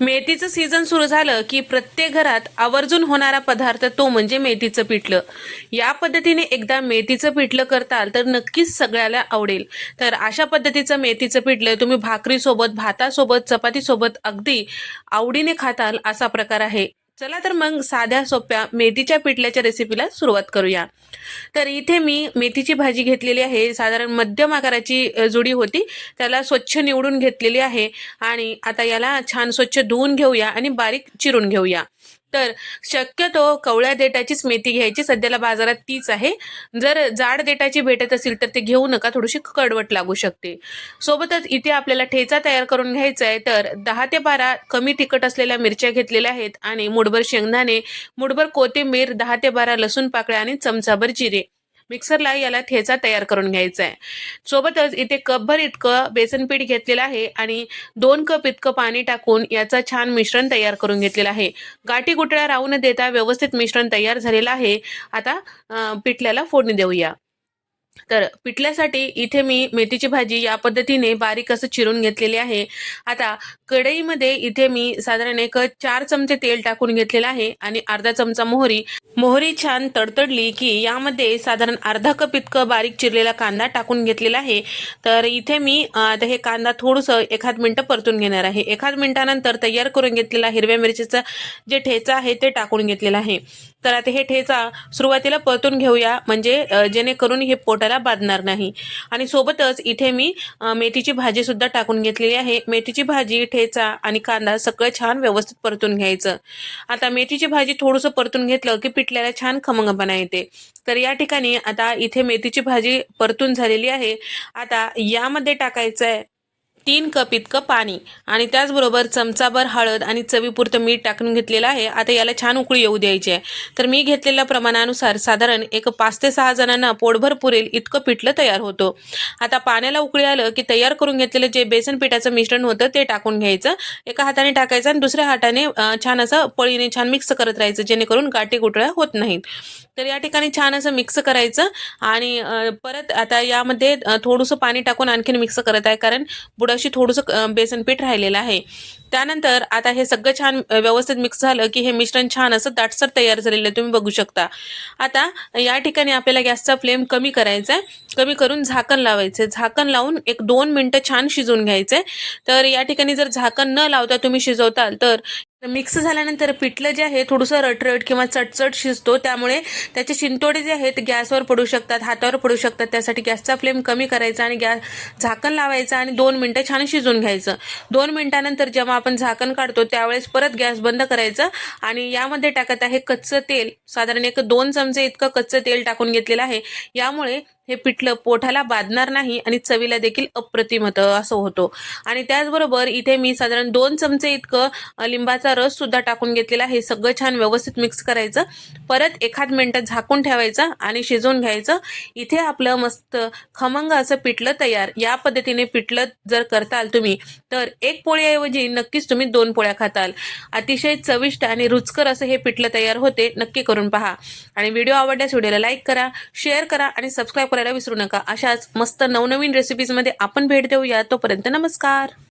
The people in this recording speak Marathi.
मेथीचं सीझन सुरू झालं की प्रत्येक घरात आवर्जून होणारा पदार्थ तो म्हणजे मेथीचं पिठलं. या पद्धतीने एकदा मेथीचं पिठलं करताल तर नक्कीच सगळ्याला आवडेल. तर अशा पद्धतीचं मेथीचं पिठलं तुम्ही भाकरीसोबत भातासोबत चपातीसोबत अगदी आवडीने खाताल असा प्रकार आहे. चला तर मग साध्या सोप्या मेथीच्या पिठल्याच्या रेसिपीला सुरुवात करूया. तर इथे मी मेथीची भाजी घेतलेली आहे. साधारण मध्यम आकाराची जुडी होती. त्याला स्वच्छ निवडून घेतलेली आहे. आणि आता याला छान स्वच्छ धुवून घेऊया आणि बारीक चिरून घेऊया. तर शक्यतो कवळ्या देठाचीच मेथी घ्यायची. सध्याला बाजारात तीच आहे. जर जाड देठाची भेटत असेल तर ते घेऊ नका. थोडीशी कडवट लागू शकते. सोबतच इथे आपल्याला ठेचा तयार करून घ्यायचा आहे तर दहा ते बारा कमी तिखट असलेल्या मिरच्या घेतलेल्या आहेत. आणि मुठभर शेंगदाणे मुठभर कोथिंबीर दहा ते बारा लसूण पाकळ्या आणि चमचाभर जिरे. मिक्सरला याला ठेचा तयार करून घ्यायचा आहे सोबतच इथे कपभर इतकं बेसन पीठ घेतलेलं आहे आणि दोन कप इतकं पाणी टाकून याचा छान मिश्रण तयार करून घेतलेलं आहे. गाठी गुटळ्या राहू न देता व्यवस्थित मिश्रण तयार झालेलं आहे. आता पिठल्याला फोडणी देऊया. तर पिठल्यासाठी इथे मी मेथीची भाजी या पद्धतीने बारीक असं चिरून घेतलेली आहे. आता कढईमध्ये इथे मी साधारण एक चार चमचे तेल टाकून घेतलेलं आहे आणि अर्धा चमचा मोहरी. मोहरी छान तडतडली की यामध्ये साधारण अर्धा कप इतकं बारीक चिरलेला कांदा टाकून घेतलेला आहे. तर इथे मी आता हे कांदा थोडंसं एखाद मिनटं परतून घेणार आहे. एखाद मिनिटानंतर तयार करून घेतलेला हिरव्या मिरचीचा जे ठेचा आहे ते टाकून घेतलेला आहे. तर आता हे ठेचा सुरुवातीला परतून घेऊया. म्हणजे जेणेकरून हे पोटा पोटाला बाधणार नाही. आणि सोबतच इथे मी मेथीची भाजी सुद्धा टाकून घेतलेली आहे. मेथीची भाजी ठेचा आणि कांदा सगळं छान व्यवस्थित परतून घ्यायचं. आता मेथीची भाजी थोडंसं परतून घेतलं की पिटल्याला छान खमंगपणा येते. तर या ठिकाणी आता इथे मेथीची भाजी परतून झालेली आहे. आता यामध्ये टाकायचं आहे तीन कप इतकं पाणी आणि त्याचबरोबर चमचाभर हळद आणि चवीपुरतं मीठ टाकून घेतलेलं आहे. आता याला छान उकळी येऊ द्यायची आहे. तर मी घेतलेल्या प्रमाणानुसार साधारण एक पाच ते सहा जणांना पोटभर पुरेल इतकं पिठलं तयार होतं. आता पाण्याला उकळी आलं की तयार करून घेतलेलं जे बेसन पिठाचं मिश्रण होतं ते टाकून घ्यायचं. एका हाताने टाकायचं आणि दुसऱ्या हाताने छान असं पळीने छान मिक्स करत राहायचं जेणेकरून गाठी गुटळ्या होत नाहीत. तर या ठिकाणी छान असं मिक्स करायचं आणि परत आता यामध्ये थोडंसं पाणी टाकून आणखीन मिक्स करत आहे कारण बुडाशी थोडंसं बेसन पीठ राहिलेलं आहे. त्यानंतर आता हे सगळं छान व्यवस्थित मिक्स झालं की हे मिश्रण छान असं दाटसर तयार झालेलं आहे तुम्ही बघू शकता. आता या ठिकाणी आपल्याला गॅसचा फ्लेम कमी करायचा आहे. कमी करून झाकण लावायचं आहे. झाकण लावून एक दोन मिनटं छान शिजवून घ्यायचं आहे. तर या ठिकाणी जर झाकण न लावता तुम्ही शिजवताल तर मिक्स झाल्यानंतर पिठलं जे आहे थोडंसं रटरट किंवा चटचट शिजतो. त्यामुळे त्याचे शिंतोडे जे आहेत गॅसवर पडू शकतात हातावर पडू शकतात. त्यासाठी गॅसचा फ्लेम कमी करायचा आणि गॅस झाकण लावायचं आणि दोन मिनटं छान शिजवून घ्यायचं. दोन मिनटानंतर जेव्हा आपण झाकण काढतो त्यावेळेस परत गॅस बंद करायचं आणि यामध्ये टाकत आहे कच्चं तेल. साधारण एक दोन चमचे इतकं कच्चं तेल टाकून घेतलेलं आहे. यामुळे हे पिठलं पोठाला बाधणार नाही आणि चवीला देखील अप्रतिम होतं असं होतो. आणि त्याचबरोबर इथे मी साधारण दोन चमचे इतकं लिंबाचा रस सुद्धा टाकून घेतलेला हे सगळं छान व्यवस्थित मिक्स करायचं. परत एखाद मिनटं झाकून ठेवायचं आणि शिजवून घ्यायचं. इथे आपलं मस्त खमंग असं पिठलं तयार. या पद्धतीने पिठलं जर करताल तुम्ही तर एक पोळीऐवजी नक्कीच तुम्ही दोन पोळ्या खाताल. अतिशय चविष्ट आणि रुचकर असं हे पिठलं तयार होते. नक्की करून पहा. आणि व्हिडिओ आवडल्यास व्हिडिओला लाईक करा शेअर करा आणि सबस्क्राईब करायला विसरू नका. अशाच मस्त नवनवीन रेसिपीजमध्ये आपण भेट देऊया. तोपर्यंत नमस्कार.